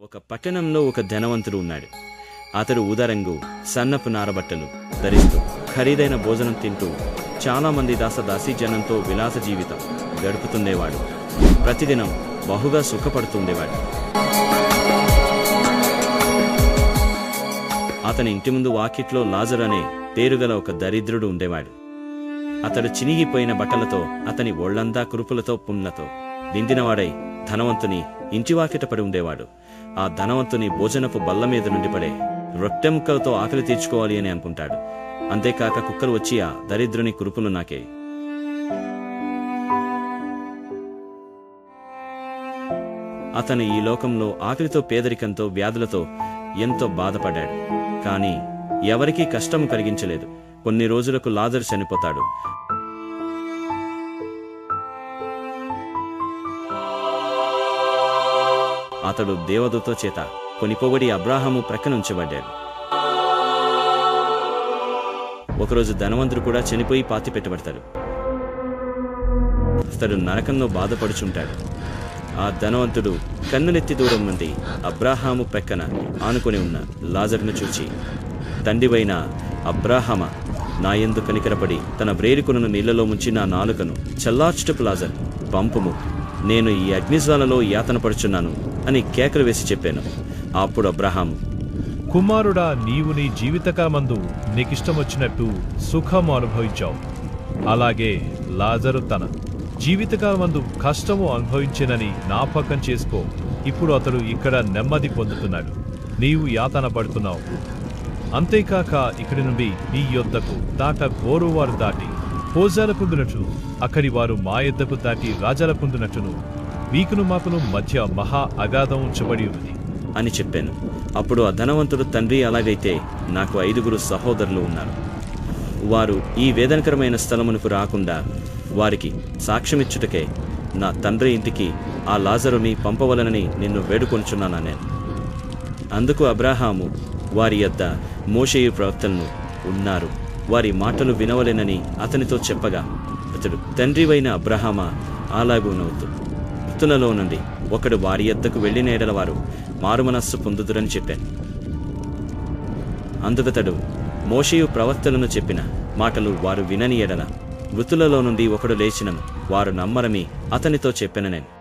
ఒక పట్టణంలో ఒక ధనవంతుడు ఉన్నాడు. అతడు ఉదరంగు సన్నపు నారబట్టలు ధరిస్తూ ఖరీదైన భోజనం తింటూ చాలా మంది దాసదాసీ జనంతో విలాస జీవితం గడుపుతుండేవాడు. ప్రతిదినం బహుగా సుఖపడుతుండేవాడు. అతని ఇంటి ముందు వాకిట్లో లాజర్ అనే పేరుగల ఒక దరిద్రుడు ఉండేవాడు. అతడు చినిగిపోయిన బట్టలతో అతని ఒళ్ళంతా కురుపులతో పుండ్లతో నిందినవాడై ధనవంతుని ఇంటివాకిట పడి ఉండేవాడు. ఆ ధనవంతుని భోజనపు బల్ల మీద నుండి పడే రొట్టె ముక్కలతో ఆకలి తీర్చుకోవాలి అని అనుకుంటాడు. అంతేకాక కుక్కలు వచ్చి ఆ దరిద్రుని కురుపులు నాకే. అతను ఈ లోకంలో ఆకలితో పేదరికంతో వ్యాధులతో ఎంతో బాధపడ్డాడు. కానీ ఎవరికీ కష్టము కలిగించలేదు. కొన్ని రోజులకు లాజరు చనిపోతాడు. అతడు దేవదతో చేత కొనిపోబడి అబ్రాహాము ప్రక్కన ఉంచబడ్డాడు ఒకరోజు ధనవంతుడు కూడా చనిపోయి పాతి పెట్టబడతాడు. అతడు నరకంలో బాధపడుచుంటాడు. ఆ ధనవంతుడు కన్నులెత్తి దూరం నుండి అబ్రాహాము ప్రక్కన ఆనుకొని ఉన్న లాజర్ను చూచి తండ్రివైన అబ్రాహమ నాయందు కనికరపడి తన వ్రేలికొనను నీళ్ళలో ముంచి నా నాలుకను చల్లార్చుటపు లాజర్ పంపుము. నేను ఈ అగ్నిజ్వాలలో యాతన పడుచున్నాను అని కేకలు వేసి చెప్పాను. అప్పుడు అబ్రహాము కుమారుడా నీవు నీ జీవితకాలమందు నీకిష్టమొచ్చినట్టు సుఖము అనుభవించావు. అలాగే లాజరు తన జీవితకాలమందు కష్టము అనుభవించినని జ్ఞాపకం చేసుకో. ఇప్పుడు అతడు ఇక్కడ నెమ్మది పొందుతున్నాడు. నీవు యాతన పడుతున్నావు అంతేకాక ఇక్కడి నుండి నీ యొద్దకు దాట గోరువారు దాటి భోజాల పొందినట్లు అక్కడి వారు మా ఎద్దకు దాటి రాజాల పొందినట్టును వీకును మాకును మధ్య మహా అగాధం ఉంచబడి ఉన్నది. అని చెప్పాను. అప్పుడు ఆ ధనవంతుడు తండ్రి అలాగైతే నాకు ఐదుగురు సహోదరులు ఉన్నారు. వారు ఈ వేదనకరమైన స్థలమునకు రాకుండా వారికి సాక్ష్యమిచ్చుటకే నా తండ్రి ఇంటికి ఆ లాజరుని పంపవలనని నిన్ను వేడుకొనుచున్నానా నేను అందుకు అబ్రాహాము వారి యొద్ద మోషేయు ప్రవక్తలను ఉన్నారు. వారి మాటలు వినవలేనని అతనితో చెప్పగా అతడు తండ్రివైన అబ్రహామా అలాగూ నవ్వుతూ వృత్తులలో నుండి ఒకడు వారి ఎద్దకు వెళ్ళిన ఎడల వారు మారుమనస్సు పొందుదురని చెప్పాను. అందుకతడు మోషయు ప్రవక్తలను చెప్పిన మాటలు వారు వినని ఎడల మృతులలో నుండి ఒకడు లేచినను వారు నమ్మరమి అతనితో చెప్పిన నేను.